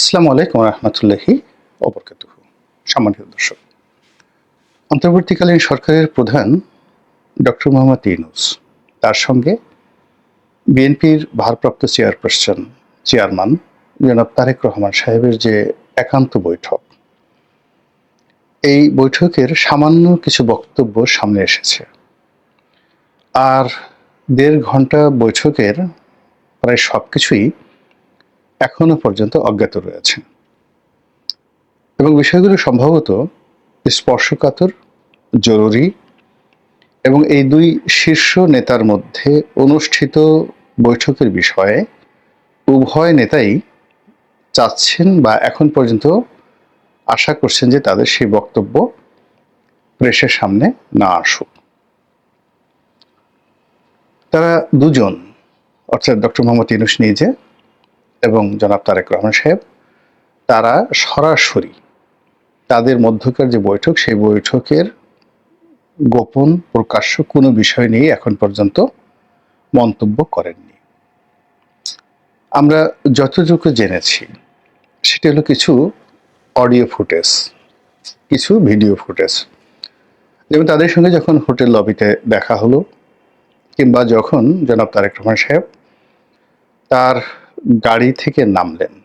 আসসালামু আলাইকুম রহমতুল্লাহি অবরকাত সম্মানিত দর্শক, অন্তর্বর্তীকালীন সরকারের প্রধান ডক্টর মোহাম্মদ ইউনুস, তার সঙ্গে বিএনপির ভারপ্রাপ্ত চেয়ারপারসন, চেয়ারম্যান জনাব তারেক রহমান সাহেবের যে একান্ত বৈঠক, এই বৈঠকের সামান্য কিছু বক্তব্য সামনে এসেছে। আর দেড় ঘণ্টা বৈঠকের প্রায় সব কিছুই এখনও পর্যন্ত অজ্ঞাত রয়েছে। এবং বিষয়গুলো সম্ভবত স্পর্শকাতর, জরুরি এবং এই দুই শীর্ষ নেতার মধ্যে অনুষ্ঠিত বৈঠকের বিষয়ে উভয় নেতাই চাচ্ছেন বা এখন পর্যন্ত আশা করছেন যে তাদের সেই বক্তব্য প্রেসের সামনে না আসুক। তারা দুজন, অর্থাৎ ডক্টর মোহাম্মদ ইনুস নিজে এবং জনাব তারেক রহমান সাহেব, তারা সরাসরি তাদের মধ্যকার যে বৈঠক, সেই বৈঠকের গোপন প্রকাশ্য কোনো বিষয় নিয়ে এখন পর্যন্ত মন্তব্য করেননি। আমরা যতটুকু জেনেছি, সেটা হলো কিছু অডিও ফুটেজ, কিছু ভিডিও ফুটেজ। যেমন তাদের সঙ্গে যখন হোটেল লবিতে দেখা হলো, কিংবা যখন জনাব তারেক রহমান সাহেব তার গাড়ি থেকে নামলেন।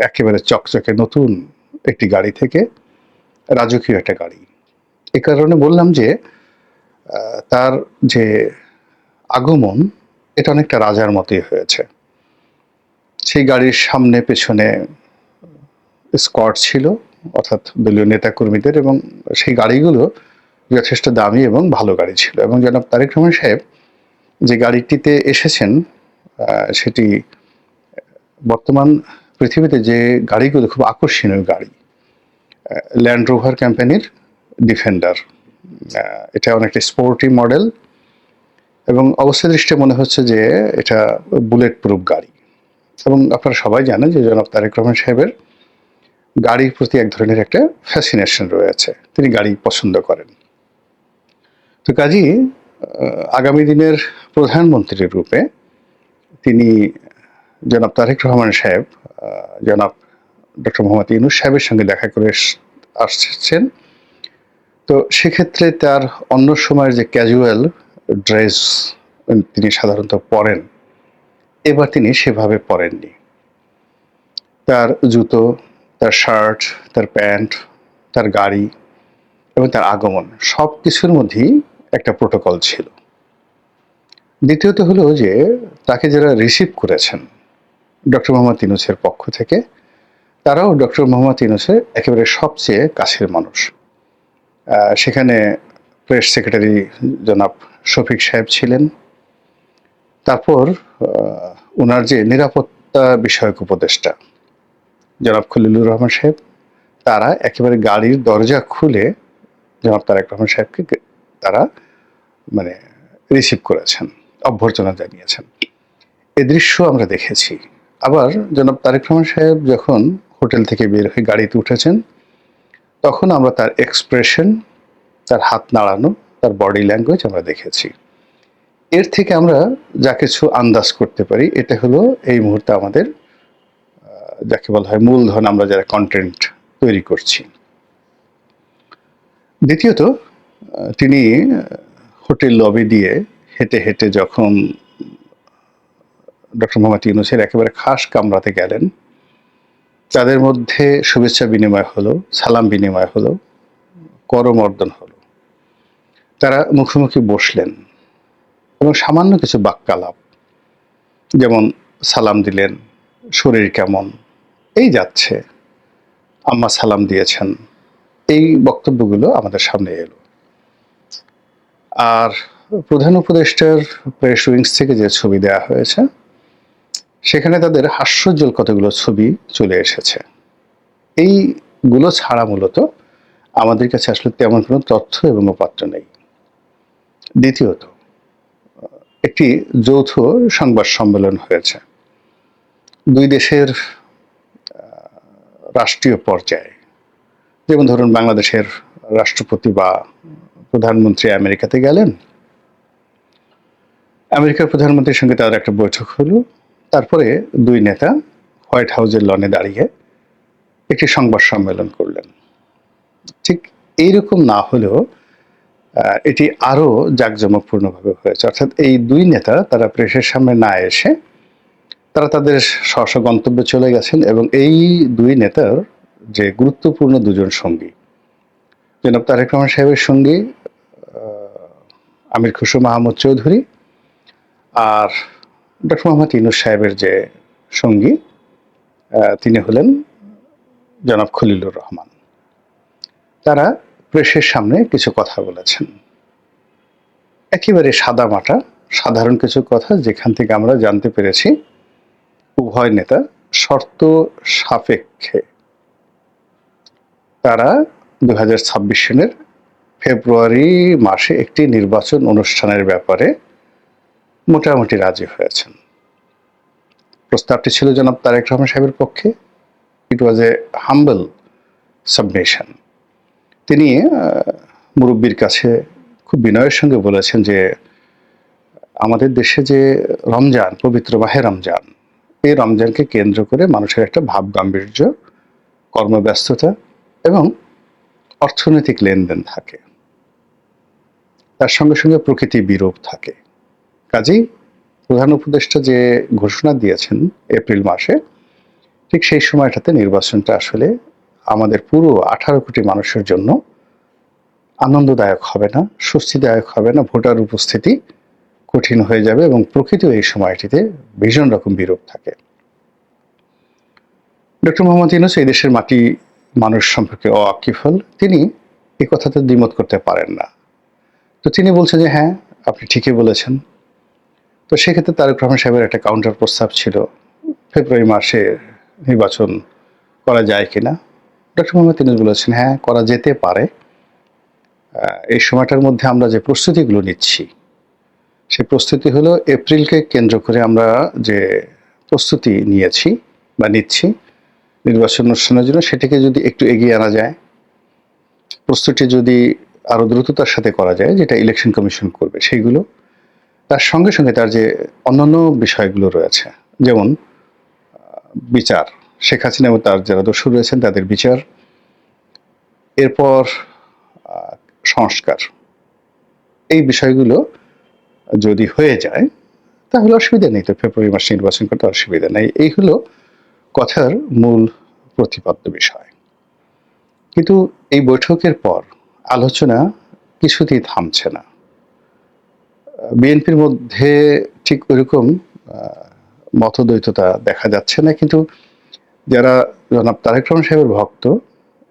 একেবারে চকচকে নতুন একটি গাড়ি থেকে, রাজকীয় একটা গাড়ি। এ কারণে বললাম যে তার যে আগমন, এটা অনেকটা রাজার মতোই হয়েছে। সেই গাড়ির সামনে পেছনে স্কট ছিল, অর্থাৎ দলীয় নেতাকর্মীদের, এবং সেই গাড়িগুলো যথেষ্ট দামি এবং ভালো গাড়ি ছিল। এবং জনাব তারেক রহমান সাহেব যে গাড়িটিতে এসেছেন সেটি বর্তমান পৃথিবীতে যে গাড়িগুলো, খুব আকর্ষণীয় গাড়ি ল্যান্ড রোভার কোম্পানির ডিফেন্ডার এটা অনেকটা স্পোর্টি মডেল এবং অবস্থা দৃষ্টিতে মনে হচ্ছে যে এটা বুলেট প্রুফ গাড়ি। এবং আপনারা সবাই জানেন যে জনাব তারেক রহমান সাহেবের গাড়ির প্রতি এক ধরনের একটা ফ্যাসিনেশন রয়েছে। তিনি গাড়ি পছন্দ করেন। তো কাজী আগামী দিনের প্রধানমন্ত্রীর রূপে তিনি জনাব তারেক রহমান সাহেব জনাব ডক্টর মোহাম্মদ ইউনুস সাহেবের সঙ্গে দেখা করে আসছেন। তো সেক্ষেত্রে তার অন্য সময়ের যে ক্যাজুয়াল ড্রেস তিনি সাধারণত পরেন। এবার তিনি সেভাবে পরেননি। তার জুতো, তার শার্ট তার প্যান্ট, তার গাড়ি এবং তার আগমন সব কিছুর মধ্যেই একটা প্রোটোকল ছিল। দ্বিতীয়ত হলো যে, তাকে যারা রিসিভ করেছেন, ডক্টর মোহাম্মদ ইনুসের পক্ষ থেকে, তারাও ডক্টর মোহাম্মদ ইনুসের একেবারে সবচেয়ে কাছের মানুষ। সেখানে প্রেস সেক্রেটারি জনাব শফিক সাহেব ছিলেন। তারপর ওনার যে নিরাপত্তা বিষয়ক উপদেষ্টা, জনাব খলিলুর রহমান সাহেব, তারা একেবারে গাড়ির দরজা খুলে জনাব তারেক রহমান সাহেবকে তারা মানে রিসিভ করেছেন। অভ্যর্থনা জানিয়েছেন। এ দৃশ্য আমরা দেখেছি। আবার জনাব তারেক রহমান সাহেব যখন হোটেল থেকে বের হয়ে গাড়িতে উঠেছেন, তখন আমরা তার এক্সপ্রেশন তার হাত নাড়ানো, তার বডি ল্যাঙ্গুয়েজ আমরা দেখেছি। এর থেকে আমরা যা কিছু আন্দাজ করতে পারি, এটা হলো এই মুহূর্তে আমাদের যাকে বলা হয় মূলধন আমরা যারা কন্টেন্ট তৈরি করছি। দ্বিতীয়ত তিনি হোটেল লবি দিয়ে হেঁটে হেঁটে যখন ডক্টর মোহাম্মদ ইউনুসের একেবারে খাস কামরাতে গেলেন, তাদের মধ্যে শুভেচ্ছা বিনিময় হলো, সালাম বিনিময় হলো, করমর্দন হলো। তারা মুখোমুখি বসলেন এবং সামান্য কিছু বাক্যালাপ, যেমন, সালাম দিলেন, শরীর কেমন, এই যাচ্ছে, আম্মা সালাম দিয়েছেন, এই বক্তব্যগুলো আমাদের সামনে এলো। আর প্রধান উপদেষ্টার প্রেস উইংস থেকে যে ছবি দেওয়া হয়েছে, সেখানে তাদের হাস্যজ্জ্বল কতগুলো ছবি চলে এসেছে। এইগুলো ছাড়া মূলত আমাদের কাছে আসলে তেমন কোনো তথ্য এবং উপাত্ত নেই। দ্বিতীয়ত, একটি যৌথ সংবাদ সম্মেলন হয়েছে। দুই দেশের রাষ্ট্রীয় পর্যায়ে। যেমন ধরুন, বাংলাদেশের রাষ্ট্রপতি বা প্রধানমন্ত্রী আমেরিকাতে গেলেন আমেরিকার প্রধানমন্ত্রীর সঙ্গে তাদের একটা বৈঠক হলো। তারপরে দুই নেতা হোয়াইট হাউসের লনে দাঁড়িয়ে একটি সংবাদ সম্মেলন করলেন। ঠিক এইরকম না হলেও এটি আরও জাঁকজমকপূর্ণভাবে হয়েছে। অর্থাৎ এই দুই নেতা তারা প্রেসের সামনে না এসে তারা তাদের স্ব গন্তব্যে চলে গেছেন এবং এই দুই নেতার যে গুরুত্বপূর্ণ দুজন সঙ্গী, জনাব তারেক রহমান সাহেবের সঙ্গী আমির খুশরু মাহমুদ চৌধুরী আর ডক্টর মোহাম্মদ ইনুস সাহেবের যে সঙ্গী তিনি হলেন জনাব খলিলুর রহমান। তারা প্রেসের সামনে কিছু কথা বলেছেন। একেবারে সাদা মাটা, সাধারণ কিছু কথা যেখান থেকে আমরা জানতে পেরেছি, উভয় নেতা শর্ত সাপেক্ষে। তারা দু হাজার ছাব্বিশ সালের ফেব্রুয়ারি মাসে একটি নির্বাচন অনুষ্ঠানের ব্যাপারে মোটামুটি রাজি হয়েছেন। প্রস্তাবটি ছিল জনাব তারেক রহমান সাহেবের পক্ষে। ইট ওয়াজ এ হাম্বল সাবমিশন তিনি মুরব্বীর কাছে খুব বিনয়ের সঙ্গে বলেছেন যে, আমাদের দেশে যে রমজান, পবিত্র মাহে রমজান, এই রমজানকে কেন্দ্র করে মানুষের একটা ভাব গাম্ভীর্য কর্মব্যস্ততা এবং অর্থনৈতিক লেনদেন থাকে। তার সঙ্গে সঙ্গে প্রকৃতি বিরূপ থাকে। কাজেই প্রধান উপদেষ্টা যে ঘোষণা দিয়েছেন এপ্রিল মাসে, ঠিক সেই সময়টাতে নির্বাচনটা আসলে আমাদের পুরো আঠারো কোটি মানুষের জন্য আনন্দদায়ক হবে না, স্বস্তিদায়ক হবে না, ভোটার উপস্থিতি কঠিন হয়ে যাবে এবং প্রকৃতিও এই সময়টিতে ভীষণ রকম বিরূপ থাকে। ডক্টর মোহাম্মদ ইউনুস এই দেশের মাটি মানুষ সম্পর্কে অআকিফল তিনি এই কথাতে দ্বিমত করতে পারেন না। তো তিনি বলছেন যে হ্যাঁ আপনি ঠিকই বলেছেন। তো সেক্ষেত্রে তারেক রহমান সাহেবের একটা কাউন্টার প্রস্তাব ছিল, ফেব্রুয়ারি মাসে নির্বাচন করা যায় কিনা? ডক্টর মোহাম্মদ তিনি বলেছেন হ্যাঁ করা যেতে পারে। এই সময়টার মধ্যে আমরা যে প্রস্তুতিগুলো নিচ্ছি, সেই প্রস্তুতি হলো এপ্রিলকে কেন্দ্র করে আমরা যে প্রস্তুতি নিয়েছি বা নিচ্ছি নির্বাচন অনুষ্ঠানের জন্য, সেটাকে যদি একটু এগিয়ে আনা যায়, প্রস্তুতি যদি আরও দ্রুততার সাথে করা যায়, যেটা ইলেকশন কমিশন করবে, সেইগুলো তার সঙ্গে সঙ্গে তার যে অন্যান্য বিষয়গুলো রয়েছে, যেমন বিচার। শেখ হাসিনা এবং তার যারা দোষী রয়েছেন, তাদের বিচার। এরপর সংস্কার। এই বিষয়গুলো যদি হয়ে যায়, তাহলে অসুবিধা নেই তো। ফেব্রুয়ারি মাসে নির্বাচন করতে অসুবিধা নেই। এই হলো কথার মূল প্রতিপাদ্য বিষয়। কিন্তু এই বৈঠকের পর আলোচনা কিছুতেই থামছে না। বিএনপির মধ্যে ঠিক ওইরকম মতদ্বৈততা দেখা যাচ্ছে না। কিন্তু যারা জনাব তারেক রহমান সাহেবের ভক্ত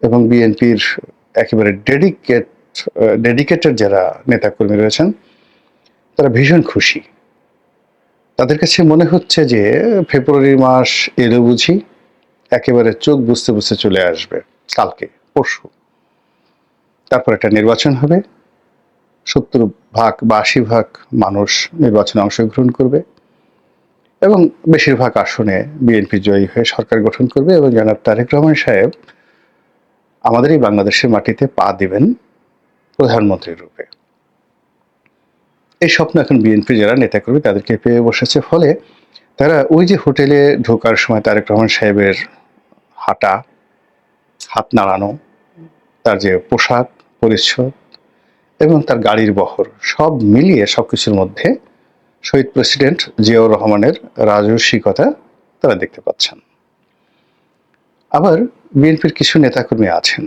এবং বিএনপির একেবারে ডেডিকেট ডেডিকেটেড যারা নেতাকর্মী রয়েছেন, তারা ভীষণ খুশি। তাদের কাছে মনে হচ্ছে যে ফেব্রুয়ারি মাস এলো বুঝি একেবারে চোখ বুঝতে বুঝতে চলে আসবে, কালকে, পরশু। তারপর একটা নির্বাচন হবে, সত্তর ভাগ বা আশি ভাগ মানুষ নির্বাচনে অংশগ্রহণ করবে এবং বেশিরভাগ আসনে বিএনপি জয়ী হয়ে সরকার গঠন করবে এবং জনাব তারেক রহমান সাহেব আমাদের এই বাংলাদেশের মাটিতে পা দিবেন প্রধানমন্ত্রীর রূপে। এই স্বপ্ন এখন বিএনপি যারা নেতা করবে তাদেরকে পেয়ে বসেছে। ফলে তারা ওই যে হোটেলে ঢোকার সময় তারেক রহমান সাহেবের হাঁটা, হাত নাড়ানো, তার যে পোশাক, পরিচ্ছদ এবং তার গাড়ির বহর সব মিলিয়ে সব কিছুর মধ্যে শহীদ প্রেসিডেন্ট জিয়াউর রহমানের রাজস্বিকতা তারা দেখতে পাচ্ছেন। আবার বিএনপির কিছু নেতাকর্মী আছেন,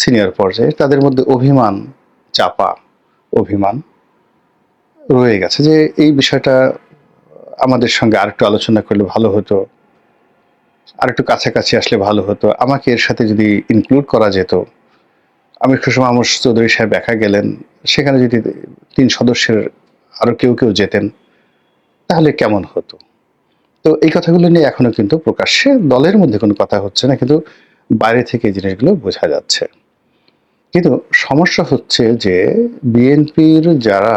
সিনিয়র পর্যায়ে তাদের মধ্যে অভিমান চাপা অভিমান রয়ে গেছে যে এই বিষয়টা আমাদের সঙ্গে আরেকটু আলোচনা করলে ভালো হতো, আরেকটু কাছাকাছি আসলে ভালো হতো, আমাকে এর সাথে যদি ইনক্লুড করা যেত আমি খুশি মাহমুদ চৌধুরী সাহেব দেখা গেলেন, সেখানে যদি তিন সদস্যের আরও কেউ কেউ যেতেন, তাহলে কেমন হতো? তো এই কথাগুলো নিয়ে এখনও কিন্তু প্রকাশ্যে দলের মধ্যে কোনো কথা হচ্ছে না, কিন্তু বাইরে থেকে এই জিনিসগুলো বোঝা যাচ্ছে। কিন্তু সমস্যা হচ্ছে যে বিএনপির যারা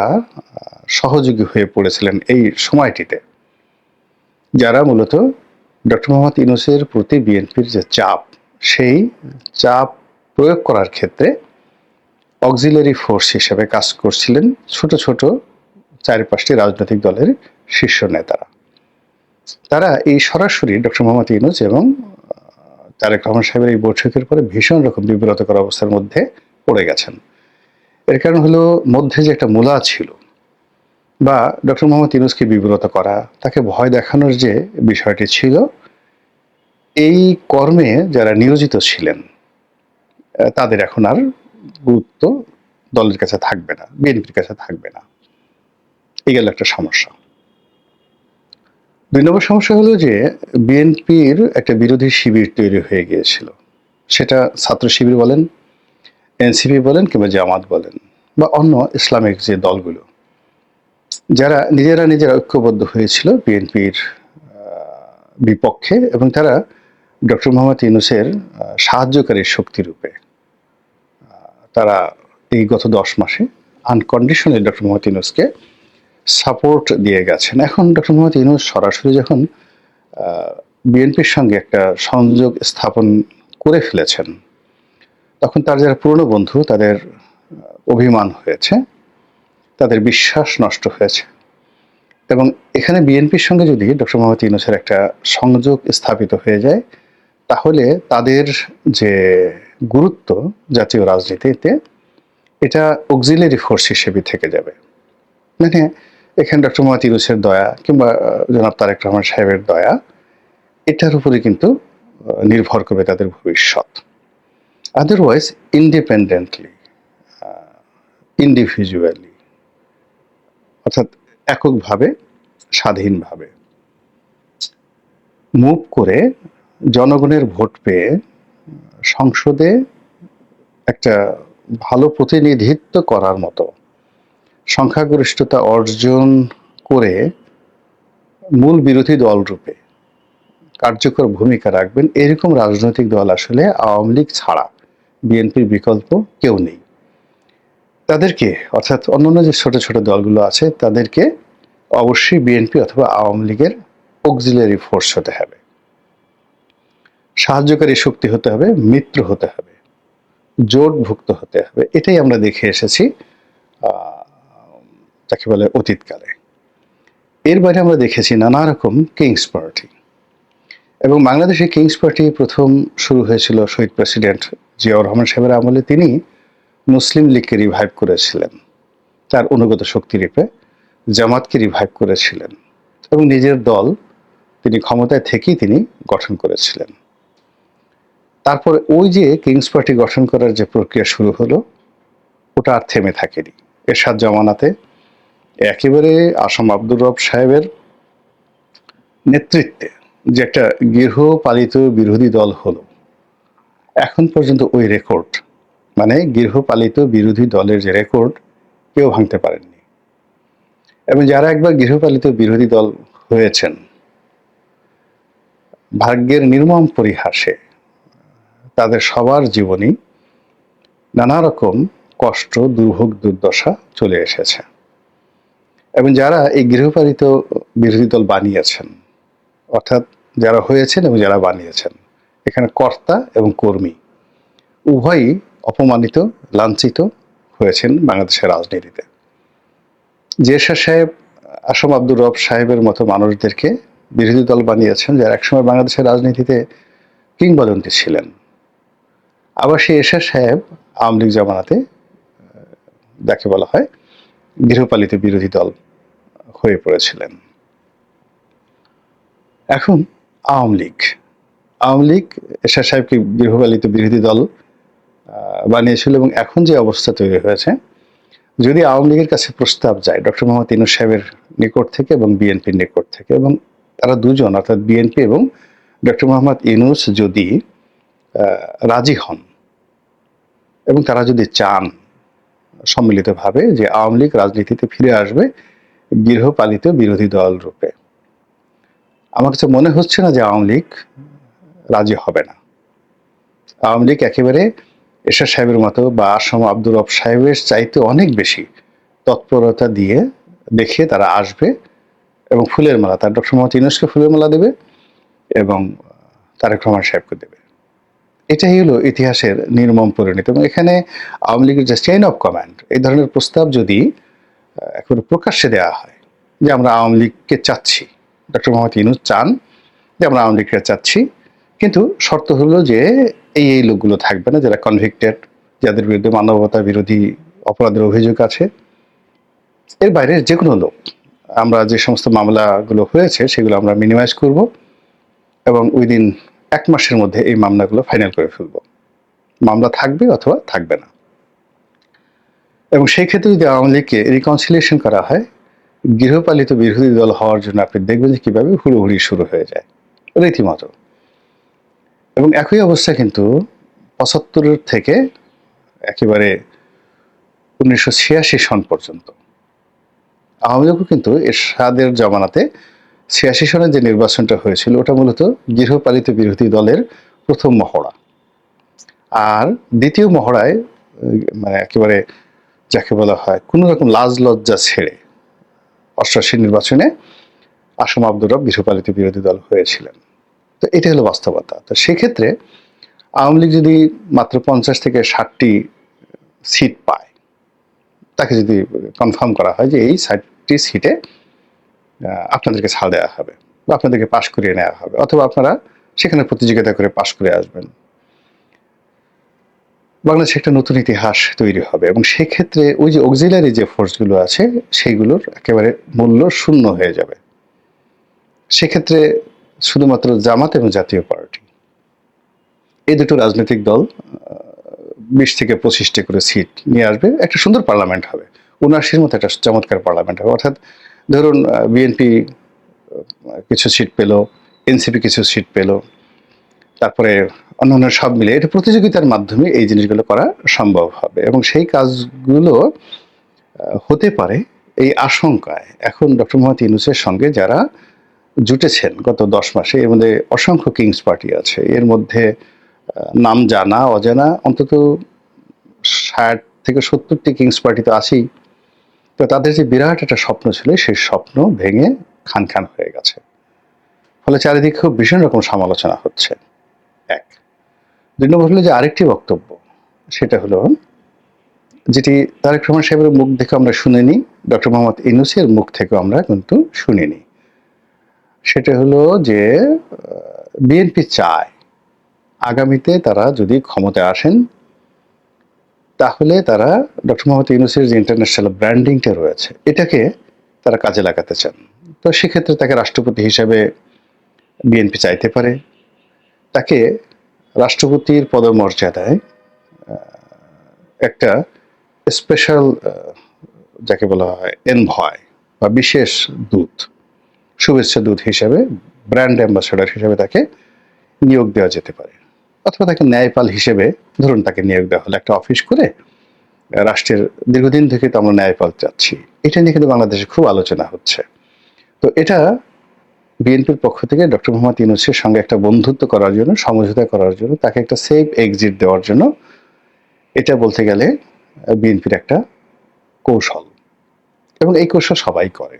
সহযোগী হয়ে পড়েছিলেন এই সময়টিতে, যারা মূলত ডক্টর মোহাম্মদ ইউনুসের প্রতি বিএনপির যে চাপ, সেই চাপ প্রয়োগ করার ক্ষেত্রে অক্সিলারি ফোর্স হিসেবে কাজ করছিলেন ছোট ছোট চারি পাঁচটি রাজনৈতিক দলের শীর্ষ নেতারা। তারা এই সরাসরি ডক্টর মোহাম্মদ ইউনুস এবং তারেক রহমান সাহেবের এই বৈঠকের পরে ভীষণ রকম বিব্রতকর অবস্থার মধ্যে পড়ে গেছেন। এর কারণ হলো মধ্যে যে একটা মূলা ছিল বা ডক্টর মোহাম্মদ ইউনুসকে বিব্রত করা, তাকে ভয় দেখানোর যে বিষয়টি ছিল, এই কর্মে যারা নিয়োজিত ছিলেন তাদের এখন আর গুরুত্ব দলের কাছে থাকবে না, বিএনপির কাছে থাকবে না। এই গেল একটা সমস্যা। দুই নম্বর সমস্যা হলো যে বিএনপির একটা বিরোধী শিবির তৈরি হয়ে গিয়েছিল। সেটা ছাত্র শিবির বলেন, এনসিপি বলেন কিংবা জামাত বলেন বা অন্য ইসলামিক যে দলগুলো, যারা নিজেরা নিজেরা ঐক্যবদ্ধ হয়েছিল বিএনপির বিপক্ষে এবং তারা ডক্টর মোহাম্মদ ইউনুসের সাহায্যকারী শক্তিরূপে তারা এই গত দশ মাসে আনকন্ডিশনালি ডক্টর মোহাম্মদ ইউনুসকে সাপোর্ট দিয়ে গেছেন। এখন ডক্টর মোহাম্মদ ইউনুস সরাসরি যখন বিএনপির সঙ্গে একটা সংযোগ স্থাপন করে ফেলেছেন, তখন তার যারা পুরনো বন্ধু, তাদের অভিমান হয়েছে, তাদের বিশ্বাস নষ্ট হয়েছে। এবং এখানে বিএনপির সঙ্গে যদি ডক্টর মোহাম্মদ ইউনুসের একটা সংযোগ স্থাপিত হয়ে যায়, তাহলে তাদের যে গুরুত্ব জাতীয় রাজনীতিতে এটা অক্সিলারি ফোর্স হিসেবে থেকে যাবে। মানে এখানে ডক্টর মোহাম্মদ দয়া কিংবা জনাব তারেক রহমান সাহেবের দয়া, এটার উপরে কিন্তু নির্ভর করবে তাদের ভবিষ্যৎ। আদারওয়াইজ ইন্ডিপেন্ডেন্টলি ইন্ডিভিজুয়ালি অর্থাৎ এককভাবে, স্বাধীনভাবে মুভ করে জনগণের ভোট পেয়ে সংসদে একটা ভালো প্রতিনিধিত্ব করার মতো সংখ্যাগরিষ্ঠতা অর্জন করে মূল বিরোধী দল রূপে কার্যকর ভূমিকা রাখবেন, এরকম রাজনৈতিক দল আসলে আওয়ামী লীগ ছাড়া বিএনপির বিকল্প কেউ নেই। তাদেরকে, অর্থাৎ অন্যান্য যে ছোট ছোট দলগুলো আছে, তাদেরকে অবশ্যই বিএনপি অথবা আওয়ামী লীগের অক্সিলারি ফোর্স হতে হবে। সাহায্যকারী শক্তি হতে হবে, মিত্র হতে হবে, জোটভুক্ত হতে হবে। এটাই আমরা দেখে এসেছি যাকে বলে অতীতকালে। এর বাইরে আমরা দেখেছি নানা রকম কিংস পার্টি। এবং বাংলাদেশে কিংস পার্টি প্রথম শুরু হয়েছিল শহীদ প্রেসিডেন্ট জিয়াউর রহমান সাহেবের আমলে। তিনি মুসলিম লীগকে রিভাইভ করেছিলেন। তার অনুগত শক্তি রূপে জামাতকে রিভাইভ করেছিলেন। এবং নিজের দল তিনি ক্ষমতায় থেকেই তিনি গঠন করেছিলেন। তারপরে ওই যে কিংস পার্টি গঠন করার যে প্রক্রিয়া শুরু হলো, ওটা আর থেমে থাকেনি। এরশাদ জমানাতে একেবারে আসাম আব্দুর রব সাহেবের নেতৃত্বে যে একটা গৃহপালিত বিরোধী দল হলো, এখন পর্যন্ত ওই রেকর্ড মানে গৃহপালিত বিরোধী দলের যে রেকর্ড কেউ ভাঙতে পারেননি। এবং যারা একবার গৃহপালিত বিরোধী দল হয়েছেন, ভাগ্যের নির্মম পরিহাসে তাদের সবার জীবনী নানা রকম কষ্ট, দুর্ভোগ, দুর্দশা চলে এসেছে। এবং যারা এই গৃহপালিত বিরোধী দল বানিয়েছেন, অর্থাৎ যারা হয়েছেন এবং যারা বানিয়েছেন, এখানে কর্তা এবং কর্মী উভয়ই অপমানিত, লাঞ্ছিত হয়েছেন বাংলাদেশের রাজনীতিতে। জেসা সাহেব, আসম আব্দুর রব সাহেবের মতো মানুষদেরকে বিরোধী দল বানিয়েছেন যারা একসময় বাংলাদেশের রাজনীতিতে কিংবদন্তি ছিলেন। আবার সেই এশা সাহেব আওয়ামী লীগ জামানাতে যাকে বলা হয় গৃহপালিত বিরোধী দল হয়ে পড়েছিলেন। এখন আওয়ামী লীগ আওয়ামী লীগ এশা সাহেবকে গৃহপালিত বিরোধী দল বানিয়েছিল এবং এখন যে অবস্থা তৈরি হয়েছে, যদি আওয়ামী লীগের কাছে প্রস্তাব যায়, ডক্টর মোহাম্মদ ইনুস সাহেবের নিকট থেকে এবং বিএনপির নিকট থেকে, এবং তারা দুজন, অর্থাৎ বিএনপি এবং ডক্টর মোহাম্মদ ইনুস যদি রাজি হন। এবং তারা যদি চান সম্মিলিতভাবে যে আওয়ামী লীগ রাজনীতিতে ফিরে আসবে গৃহপালিত বিরোধী দল রূপে। আমার কাছে মনে হচ্ছে না যে আওয়ামী লীগ রাজি হবে না। আওয়ামী লীগ একেবারে এরশাদ সাহেবের মতো বা আসম আব্দুর রব সাহেবের চাইতে অনেক বেশি তৎপরতা দিয়ে দেখিয়ে তারা আসবে এবং ফুলের মালা, তার ডক্টর মোহাম্মদ ইউনুসকে ফুলের মালা দেবে এবং তারেক রহমান সাহেবকে দেবে। এটাই হলো ইতিহাসের নির্মম পরিণতি। এবং এখানে আওয়ামী লীগের যে চেইন অফ কমান্ড এই ধরনের প্রস্তাব যদি এখন প্রকাশ্যে দেওয়া হয় যে আমরা আওয়ামী লীগকে চাচ্ছি, ডক্টর মোহাম্মদ ইনুস চান যে আমরা আওয়ামী লীগকে চাচ্ছি, কিন্তু শর্ত হলো যে এই এই লোকগুলো থাকবে না, যারা কনভিক্টেড যাদের বিরুদ্ধে মানবতা বিরোধী অপরাধের অভিযোগ আছে। এর বাইরে যে কোনো লোক, আমরা যে সমস্ত মামলাগুলো হয়েছে, সেগুলো আমরা মিনিমাইজ করব এবং উইদিন এক মাসের মধ্যে এই মামলাগুলো ফাইনাল করে ফেলব। মামলা থাকবে অথবা থাকবে না। এবং সেই ক্ষেত্রে যদি আওয়ামী লীগকে রিকনসিলিয়েশন করা হয়, গৃহপালিত বিরোধী দল হওয়ার জন্য আপনি দেখবেন যে কীভাবে হুড়োহুড়ি শুরু হয়ে যায়। রীতিমতো। এবং একই অবস্থা কিন্তু পঁচাত্তরের থেকে একেবারে উনিশশো ছিয়াশি সন পর্যন্ত। আওয়ামী লীগও কিন্তু এরশাদের জমানাতে ছিয়াশি সনের যে নির্বাচনটা হয়েছিল, ওটা মূলত গৃহপালিত বিরোধী দলের প্রথম মহড়া। আর দ্বিতীয় মহড়ায় মানে একেবারে যাকে বলা হয় কোনো রকম লাজ লজ্জা ছেড়ে অষ্টাশি নির্বাচনে আসম আব্দুর রব গৃহপালিত বিরোধী দল হয়েছিলেন। তো এটা হলো বাস্তবতা। তো সেক্ষেত্রে আওয়ামী লীগ যদি মাত্র পঞ্চাশ থেকে ষাটটি সিট পায়, তাকে যদি কনফার্ম করা হয় যে এই ষাটটি সিটে আপনাদেরকে ছাড় দেওয়া হবে বা আপনাদেরকে পাশ করিয়ে নেওয়া হবে অথবা আপনারা সেখানে প্রতিযোগিতা করে পাশ করে আসবেন। বাংলাদেশে একটা নতুন ইতিহাস তৈরি হবে এবং সেক্ষেত্রে ওই যে অক্সিলারি যে ফোর্সগুলো আছে, সেইগুলোর একেবারে মূল্য শূন্য হয়ে যাবে। সেক্ষেত্রে শুধুমাত্র জামাত এবং জাতীয় পার্টি, এই দুটো রাজনৈতিক দল বিশ থেকে পঁচিশটি করে সিট নিয়ে আসবে। একটা সুন্দর পার্লামেন্ট হবে, উনআশির মতো একটা চমৎকার পার্লামেন্ট হবে। অর্থাৎ ধরুন বিএনপি কিছু সিট পেল এনসিপি কিছু সিট পেল, তারপরে অন্যান্য সব মিলে এটা প্রতিযোগিতার মাধ্যমে এই জিনিসগুলো করা সম্ভব হবে। এবং সেই কাজগুলো হতে পারে এই আশঙ্কায়। এখন ডক্টর মোহাম্মদ ইউনুসের সঙ্গে যারা জুটেছেন গত দশ মাসে, এর মধ্যে অসংখ্য কিংস পার্টি আছে। এর মধ্যে নাম জানা, অজানা, অন্তত ষাট থেকে সত্তরটি কিংস পার্টি তো আছেই। তো তাদের যে বিরাট একটা স্বপ্ন ছিল, সেই স্বপ্ন ভেঙে খান খান হয়ে গেছে। ফলে চারিদিকে খুব ভীষণ রকম সমালোচনা হচ্ছে। এক। দুই নম্বর হলো যে আরেকটি বক্তব্য, সেটা হলো যেটি তারেক রহমান সাহেবের মুখ দেখে আমরা শুনিনি, ডক্টর মোহাম্মদ ইনুসের মুখ থেকেও আমরা কিন্তু শুনিনি। সেটা হলো যে বিএনপি চায় আগামীতে তারা যদি ক্ষমতায় আসেন তাহলে তারা ডক্টর মোহাম্মদ ইউনুসের যে ইন্টারন্যাশনাল ব্র্যান্ডিংটা রয়েছে, এটাকে তারা কাজে লাগাতে চান। তো সেক্ষেত্রে তাকে রাষ্ট্রপতি হিসাবে বিএনপি চাইতে পারে। তাকে রাষ্ট্রপতির পদমর্যাদায় একটা স্পেশাল যাকে বলা হয় এনভয় বা বিশেষ দূত, শুভেচ্ছা দূত হিসাবে ব্র্যান্ড অ্যাম্বাসেডর হিসাবে তাকে নিয়োগ দেওয়া যেতে পারে। অথবা তাকে ন্যায়পাল হিসেবে ধরুন তাকে নিয়োগ দেওয়া হলো একটা অফিস করে, রাষ্ট্রের দীর্ঘদিন থেকে তো আমরা ন্যায়পাল চাচ্ছি। এটা নিয়ে কিন্তু বাংলাদেশে খুব আলোচনা হচ্ছে। তো এটা বিএনপির পক্ষ থেকে ডক্টর মোহাম্মদ ইউনুসের সঙ্গে একটা বন্ধুত্ব করার জন্য, সমঝোতা করার জন্য, তাকে একটা সেফ এক্সিট দেওয়ার জন্য এটা বলতে গেলে বিএনপির একটা কৌশল। এবং এই কৌশল সবাই করে।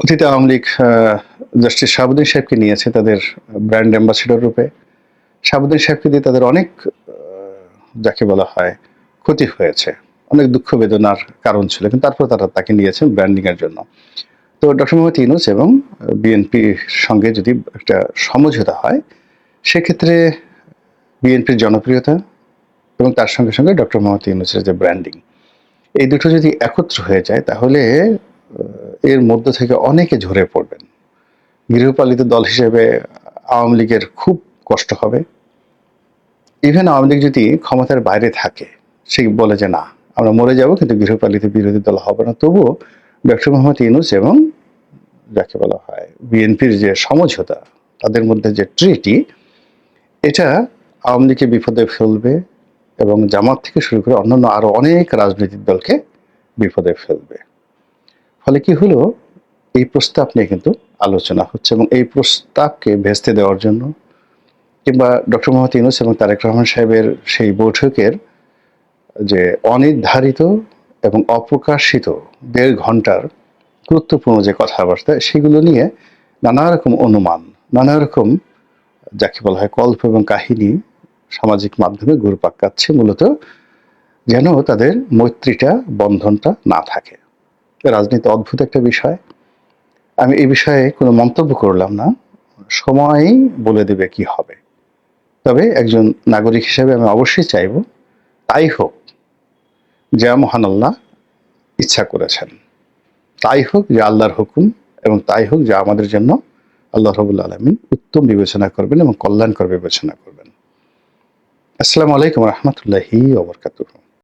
অতীতে আওয়ামী লীগ জাস্টিস শাহাবুদ্দিন সাহেবকে নিয়েছে তাদের ব্র্যান্ড অ্যাম্বাসেডর রূপে। শাহাবুদ্দিন সাহেবকে দিয়ে তাদের অনেক যাকে বলা হয়, ক্ষতি হয়েছে। অনেক দুঃখ বেদনার কারণ ছিল, কিন্তু তারপর তারা তাকে নিয়েছেন ব্র্যান্ডিং এর জন্য। তো ডক্টর মোহাম্মদ ইউনুস এবং বিএনপির সঙ্গে যদি একটা সমঝোতা হয়, সেক্ষেত্রে বিএনপির জনপ্রিয়তা এবং তার সঙ্গে সঙ্গে ডক্টর মোহাম্মদ ইউনুসের যে ব্র্যান্ডিং এই দুটো যদি একত্র হয়ে যায়, তাহলে এর মধ্য থেকে অনেকে ঝরে পড়বেন। গৃহপালিত দল হিসেবে আওয়ামী লীগের খুব কষ্ট হবে। ইভেন আওয়ামী লীগ যদি ক্ষমতার বাইরে থাকে, সে বলে যে না, আমরা মরে যাব কিন্তু গৃহপালিত বিরোধী দল হবে না। তবুও ডক্টর মোহাম্মদ ইউনুস এবং যাকে বলা হয় বিএনপির যে সমঝোতা, তাদের মধ্যে যে ট্রিটি এটা আওয়ামী লীগকে বিপদে ফেলবে এবং জামাত থেকে শুরু করে অন্যান্য আরও অনেক রাজনৈতিক দলকে বিপদে ফেলবে। ফলে কি হলো? এই প্রস্তাব নিয়ে কিন্তু আলোচনা হচ্ছে এবং এই প্রস্তাবকে ভেস্তে দেওয়ার জন্য কিংবা ডক্টর মোহাম্মদ ইউনুস এবং তারেক রহমান সাহেবের সেই বৈঠকের যে অনির্ধারিত এবং অপ্রকাশিত দেড় ঘণ্টার গুরুত্বপূর্ণ যে কথাবার্তা, সেগুলো নিয়ে নানা রকম অনুমান, নানা রকম যাকে বলা হয় কল্প এবং কাহিনী সামাজিক মাধ্যমে ঘুরপাক কাচ্ছে মূলত যেন তাদের মৈত্রীটা, বন্ধনটা না থাকে। রাজনীতি অদ্ভুত একটা বিষয়। আমি এই বিষয়ে কোনো মন্তব্য করলাম না। সময়ই বলে দেবে কি হবে। তবে একজন নাগরিক হিসেবে আমি অবশ্যই চাইব, তাই হোক, যা মহান আল্লাহ ইচ্ছা করেছেন। তাই হোক যা আল্লাহর হুকুম এবং তাই হোক যা আমাদের জন্য আল্লাহ রবুল আলমিন উত্তম বিবেচনা করবেন এবং কল্যাণকর বিবেচনা করবেন। আসসালামু আলাইকুম রহমতুল্লাহি ওবরকাতুহ